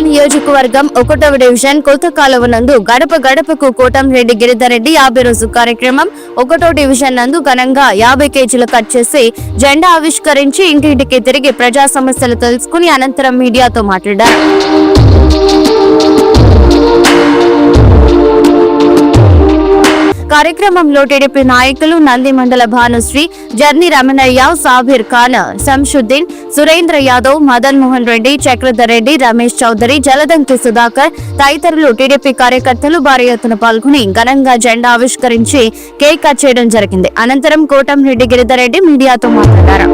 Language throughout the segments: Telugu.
నియోజకవర్గం ఒకటవ డివిజన్ కొత్త కాలువ నందు గడప గడపకు కోటంరెడ్డి గిరిధరెడ్డి యాభై రోజు కార్యక్రమం. ఒకటో డివిజన్ నందు ఘనంగా యాభై కేజీలు కట్ చేసి జెండా ఆవిష్కరించి ఇంటింటికి తిరిగి ప్రజా సమస్యలు తెలుసుకుని అనంతరం మీడియాతో మాట్లాడారు. కార్యక్రమంలో టీడీపీ నాయకులు నంది మండల భానుశ్రీ జర్ని రమణయ్య సాబిర్ ఖాన్ శంషుద్దీన్ సురేంద్ర యాదవ్ మదన్ మోహన్ రెడ్డి చక్రధర్ రెడ్డి రమేష్ చౌదరి జలదంకి సుధాకర్ తదితరులు టీడీపీ కార్యకర్తలు భారీ ఎత్తున పాల్గొని ఘనంగా జెండా ఆవిష్కరించి కేక్ కట్ చేయడం జరిగింది. అనంతరం కోటంరెడ్డి గిరిధర్ రెడ్డి మీడియాతో మాట్లాడారు.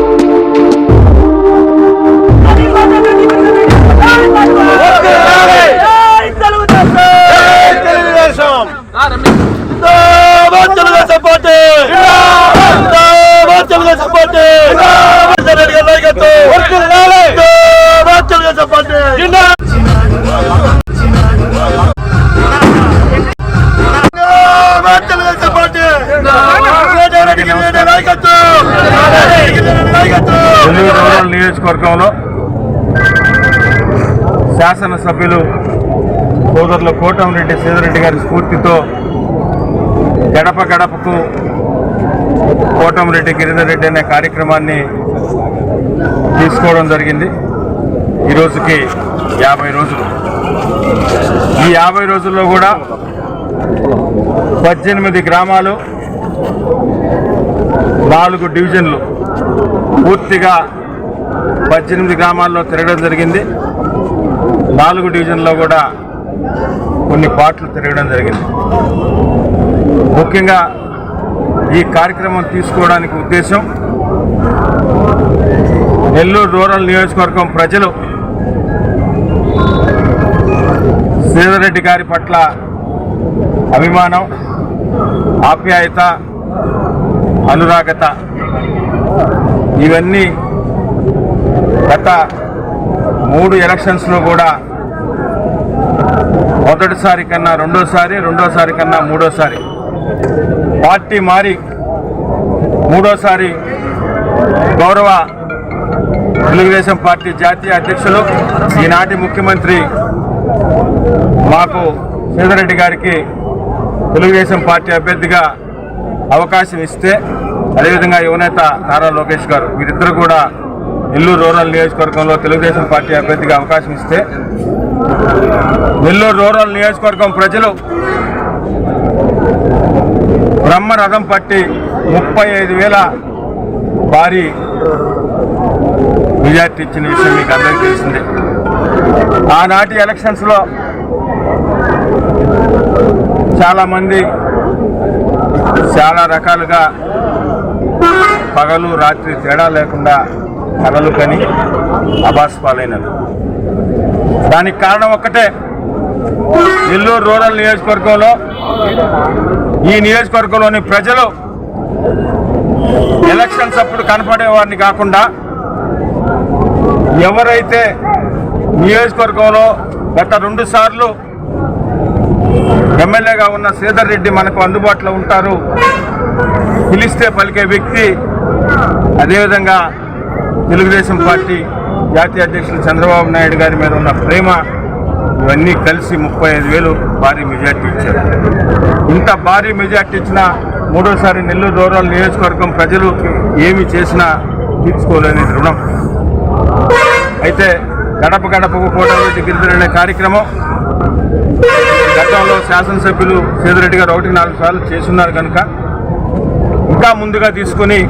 నియోజకవర్గంలో శాసనసభ్యులు సోదరులు కోటమిరెడ్డి సీతారెడ్డి గారి స్ఫూర్తితో గడప గడపకు కోటంరెడ్డి గిరిధర్ రెడ్డి అనే కార్యక్రమాన్ని తీసుకోవడం జరిగింది. ఈ రోజుకి యాభై రోజులు. ఈ యాభై రోజుల్లో కూడా పద్దెనిమిది గ్రామాలు నాలుగు డివిజన్లు పూర్తిగా పద్దెనిమిది గ్రామాల్లో తిరగడం జరిగింది. నాలుగు డివిజన్లో కూడా కొన్ని పాటలు తిరగడం జరిగింది. ముఖ్యంగా ఈ కార్యక్రమం తీసుకోవడానికి ఉద్దేశం నెల్లూరు రూరల్ నియోజకవర్గం ప్రజలు శ్రీధరెడ్డి గారి పట్ల అభిమానం ఆప్యాయత అనురాగత. ఇవన్నీ గత మూడు ఎలక్షన్స్లో కూడా మొదటిసారి కన్నా రెండోసారి రెండోసారి కన్నా మూడోసారి పార్టీ మారి మూడోసారి గౌరవ తెలుగుదేశం పార్టీ జాతీయ అధ్యక్షులు ఈనాటి ముఖ్యమంత్రి మాకు సీతారెడ్డి గారికి తెలుగుదేశం పార్టీ అభ్యర్థిగా అవకాశం ఇస్తే అదేవిధంగా యువనేత నారా లోకేష్ గారు వీరిద్దరు కూడా నెల్లూరు రూరల్ నియోజకవర్గంలో తెలుగుదేశం పార్టీ అభ్యర్థిగా అవకాశం ఇస్తే నెల్లూరు రూరల్ నియోజకవర్గం ప్రజలు బ్రహ్మరథం పట్టి ముప్పై ఐదు వేల భారీ మెజార్టీ ఇచ్చిన విషయం మీకు అందరికీ తెలిసిందే. ఆనాటి ఎలక్షన్స్లో చాలామంది చాలా రకాలుగా పగలు రాత్రి తేడా లేకుండా కలలు కని అబాస్ పాలైనది దానికి కారణం ఒక్కటే నెల్లూరు రూరల్ నియోజకవర్గంలో ఈ నియోజకవర్గంలోని ప్రజలు ఎలక్షన్స్ అప్పుడు కనపడే వారిని కాకుండా ఎవరైతే నియోజకవర్గంలో గత రెండు సార్లు ఎమ్మెల్యేగా ఉన్న శ్రీధర్ రెడ్డి మనకు అందుబాటులో ఉంటారు పిలిస్తే పలికే వ్యక్తి అదేవిధంగా తెలుగుదేశం పార్టీ జాతీయ అధ్యక్షులు చంద్రబాబు నాయుడు గారి మీద ఉన్న ప్రేమ ఇవన్నీ కలిసి ముప్పై ఐదు వేలు భారీ మెజార్టీ ఇచ్చారు. ఇంత భారీ మెజార్టీ ఇచ్చిన మూడోసారి నెల్లూరు రూరల్ నియోజకవర్గం ప్రజలు ఏమి చేసినా తీర్చుకోలేని రుణం. అయితే గడప గడపకు కోటారెడ్డి గిరిజన కార్యక్రమం గతంలో శాసనసభ్యులు సేదిరెడ్డి గారు ఒకటి నాలుగు సార్లు చేస్తున్నారు కనుక ఇంకా ముందుగా తీసుకొని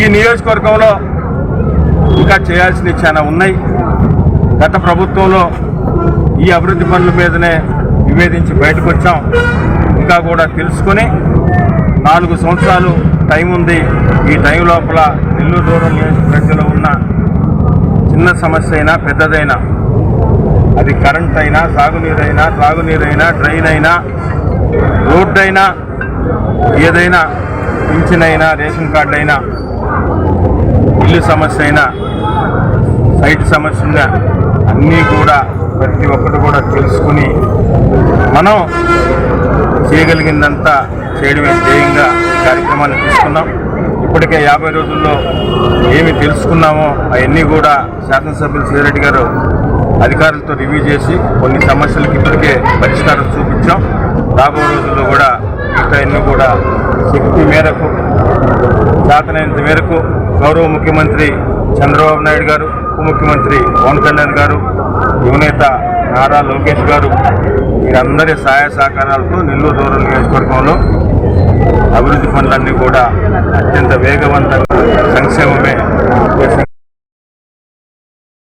ఈ నియోజకవర్గంలో ఇంకా చేయాల్సినవి చాలా ఉన్నాయి. గత ప్రభుత్వంలో ఈ అభివృద్ధి పనుల మీదనే నివేదించి బయటకు వచ్చాం ఇంకా కూడా తెలుసుకొని నాలుగు సంవత్సరాలు టైం ఉంది. ఈ టైం లోపల నెల్లూరు రూరల్ నియోజకవర్గంలో ఉన్న చిన్న సమస్య అయినా పెద్దదైనా అది కరెంట్ అయినా సాగునీరైనా త్రాగునీరైనా డ్రైన్ అయినా రోడ్డైనా ఏదైనా పింఛన్ అయినా రేషన్ కార్డు అయినా ఇల్లు సమస్య అయినా సైట్ సమస్య ఉన్నా అన్నీ కూడా ప్రతి ఒక్కటి కూడా తెలుసుకుని మనం చేయగలిగిందంతా చేయడమే ధ్యేయంగా కార్యక్రమాన్ని తీసుకున్నాం. ఇప్పటికే యాభై రోజుల్లో ఏమి తెలుసుకున్నామో అవన్నీ కూడా శాసనసభ్యులు సీరెడ్డి గారు అధికారులతో రివ్యూ చేసి కొన్ని సమస్యలకు ఇప్పటికే పరిష్కారం చూపించాం. రాబో రోజుల్లో కూడా మిగతా ఎన్నో కూడా శక్తి మేరకు చేతనైనంత మేరకు గౌరవ ముఖ్యమంత్రి చంద్రబాబు నాయుడు గారు ఉప ముఖ్యమంత్రి పవన్ కళ్యాణ్ గారు యువనేత నారా లోకేష్ గారు వీరందరి సహాయ సహకారాలతో నెల్లూరు దూరం నియోజకవర్గంలో అభివృద్ధి పనులన్నీ కూడా అత్యంత వేగవంతంగా సంక్షేమమే